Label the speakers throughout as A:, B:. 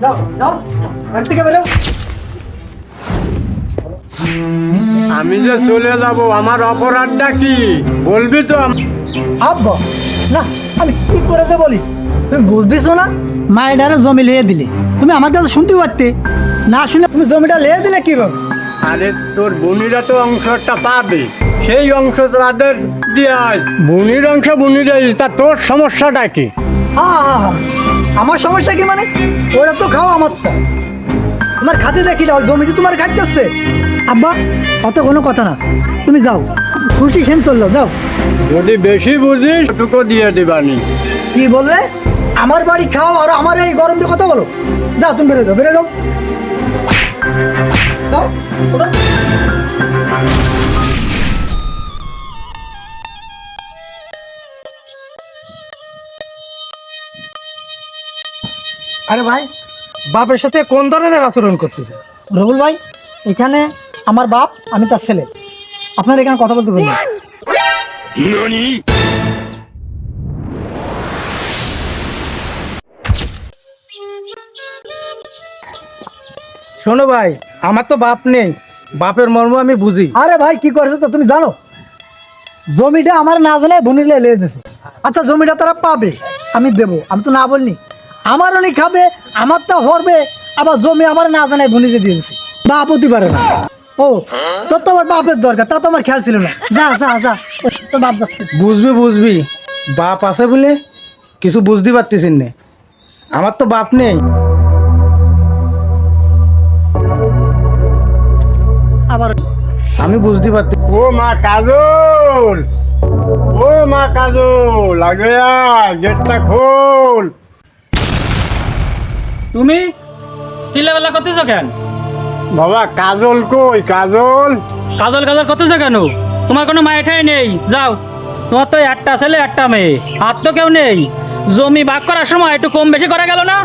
A: যাও যাও বাড়ি থেকে বেরো।
B: আমি যে চলে যাব আমার অপরাধটা কি? বলবি তো আম-
A: আব্বা না আমি কি করেছে বলি? তুমি বুঝতেছো না? মায়ের জমি লিয়ে দিলে। তুমি আমার কাছে শুনতে পারতে? না শুনে তুমি জমিটা লিয়ে দিলে কি কীভাবে?
B: আরে তোর বুনিরা তো অংশটা পাবে। সেই অংশ তাদের দিয়ে আস বুনির অংশ বুনিরাই তা তোর সমস্যাটা কি?
A: হ্যাঁ হ্যাঁ হ্যাঁ আমার সমস্যা কি মানে? ওরা তো খাও আমার তো। তোমার খাতে দেখি না ওর জমিতে তোমার খাইতেছে। আব্বা অত কোনো কথা না। তুমি যাও। খুশি সেন চলল যাও।
B: যদি বেশি বুঝিস টুকু দিয়ে দিবানি।
A: কি বললে? আমার বাড়ি খাও আর আমার এই গরম দিয়ে কথা বলো। যাও তুমি বেরো যাও বেরো যাও। যাও
C: আরে ভাই বাপের সাথে কোন ধরনের আচরণ করতেছে?
A: রবুল ভাই এখানে আমার বাপ আমি তার ছেলে। আপনার এখানে কথা বলতে বলবেন
C: শোনো ভাই আমার তো বাপ নেই। বাপের মর্ম আমি বুঝি।
A: আরে ভাই কি করেছে তো তুমি জানো? জমিটা আমার না জানায় বনিলে লেগে দিয়েছে আচ্ছা জমিটা তারা পাবে। আমি দেবো। আমি তো না বলিনি। আমার অনেক খাবে আমার তা হরবে আবার জমি আমার না জানায় দিয়ে দিয়েছে বাপ হতে পারে না। ও তোর তো আমার বাপের দরকার তা তো আমার খেয়াল ছিল না। যা যা যা তোর বাপ যাচ্ছে।
C: বুঝবি বুঝবি। বাপ আছে বলে কিছু বুঝতে পারতেছিস না। আমার তো বাপ নেই।
A: আবার
C: আমি বুঝতে পারতে
B: ও মা কাজল! ও মা কাজল! আগে গেটটা খোল।
D: তুমি চিল্লাবেলা করতেছো কেন?
B: বাবা কাজল কই? কাজল?
D: কাজল কাজল করতেছো কেন? তোমার কোনো মায়েঠাই নেই। যাও। তোমার তো একটা ছেলে একটা মেয়ে। আর তো কেউ নেই। জমি ভাগ করার সময় একটু কম বেশি করা গেল না?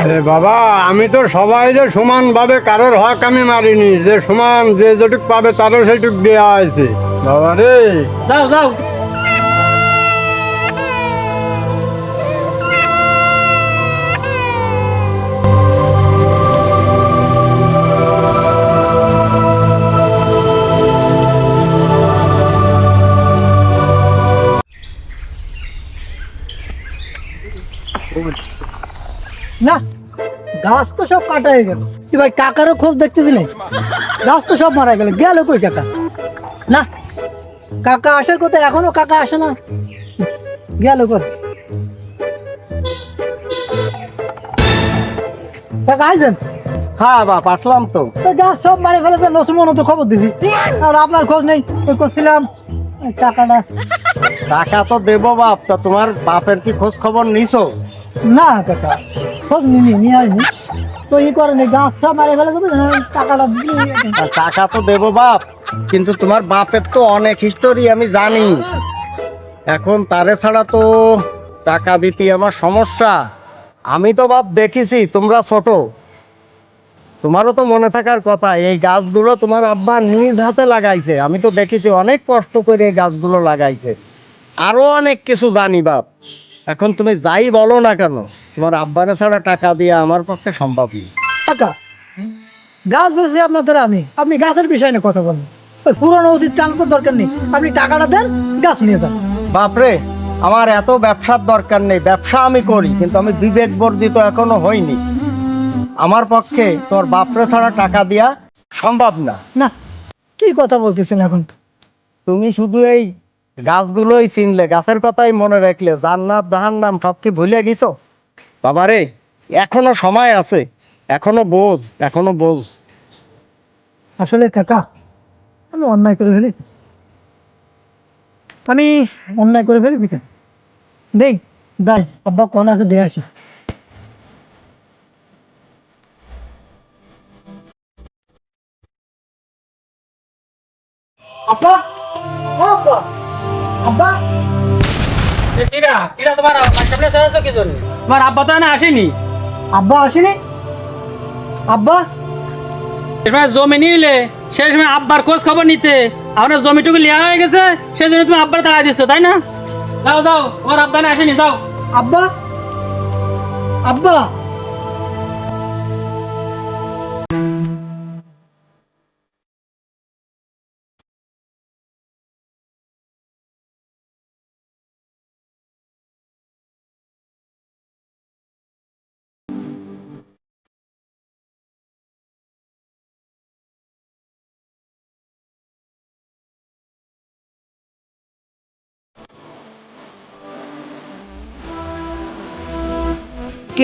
B: আরে বাবা আমি তো সবাই যে সমান ভাবে কারোর হক আমি মারিনি যে সমান যে যেটুক পাবে তারও সেটুক দেওয়া হয়েছে। বাবা রে।
D: যাও যাও।
A: না গাছ তো সব কাটা হয়ে গেল। কি ভাই কাকারও খোঁজ দেখতেছিলেন গাছ তো সব মারা গেল গেল কই কাকা? না কাকা আসার কথা এখনও কাকা আসে না। গেল কই? কাকা
C: হ্যাঁ বাপ আসলাম তো।
A: গাছ সব মারে ফেলেছে নসিমন তো খবর দিছি। আর আপনার খোঁজ নেই ওই করছিলাম। টাকাটা।
C: টাকা তো দেবো বাপ তা তোমার বাপের কি খোঁজ খবর নিছো?
A: না কাকা। খোঁজ নিনি নিয়ে আসনি। তো ই করেনি গাছ সব মারে ফেলেছে তো, টাকাটা
C: টাকা তো দেবো বাপ কিন্তু তোমার বাপের তো অনেক হিস্টোরি আমি জানি। এখন তারে ছাড়া তো টাকা দিতে আমার সমস্যা। আমি তো বাপ দেখেছি তোমরা ছোট। তোমারও তো মনে থাকার কথা এই গাছগুলো তোমার আব্বা নিজ হাতে লাগাইছে। আমি তো দেখেছি অনেক কষ্ট করে এই গাছগুলো লাগাইছে। আরও অনেক কিছু জানি বাপ। এখন তুমি যাই বলো না কেন তোমার আব্বারে ছাড়া টাকা দিয়ে আমার পক্ষে সম্ভব নেই
A: কাকা গাছ বেশি আপনাদের আমি আপনি গাছের বিষয় নিয়ে কথা বলেন। ওই পুরনো অতীত তো দরকার নেই আপনি টাকাটা দেন গাছ নিয়ে যান।
C: বাপরে আমার এত ব্যবসার দরকার নেই ব্যবসা আমি করি কিন্তু আমি বিবেক বর্জিত এখনও হইনি। আমার পক্ষে তোর বাপরে ছাড়া টাকা দেওয়া সম্ভব না।
A: না কি কথা বলতেছেন এখন?
C: তুমি শুধু এই গাছগুলোই চিনলে গাছের কথাই মনে রাখলে জান্নাত জাহান্নাম সব কি ভুলে গেছো? বাবারে এখনও সময় আছে এখনও বোঝ এখনও বোঝ।
A: আসলে কাকা আমি অন্যায় করে ফেলি। আমি অন্যায় করে ফেলি বিকেন দেখ দাই আব্বা কোন আছে দিয়ে আসি। আব্বা আব্বা। আব্বা।
D: কিরা কিরা তোমার সামনে চাইছো কি জন্য? তোমার আব্বা তো আসেনি।
A: আব্বা আসেনি? আব্বা।
D: এবার জমি নিলে সেই সময় আব্বার খোঁজ খবর নিতে। আপনার জমিটুকু লিয়া হয়ে গেছে সেই জন্য তুমি আব্বার তাড়া দিচ্ছ তাই না? যাও যাও তোমার আব্বা এখানে আসেনি যাও।
A: আব্বা। আব্বা।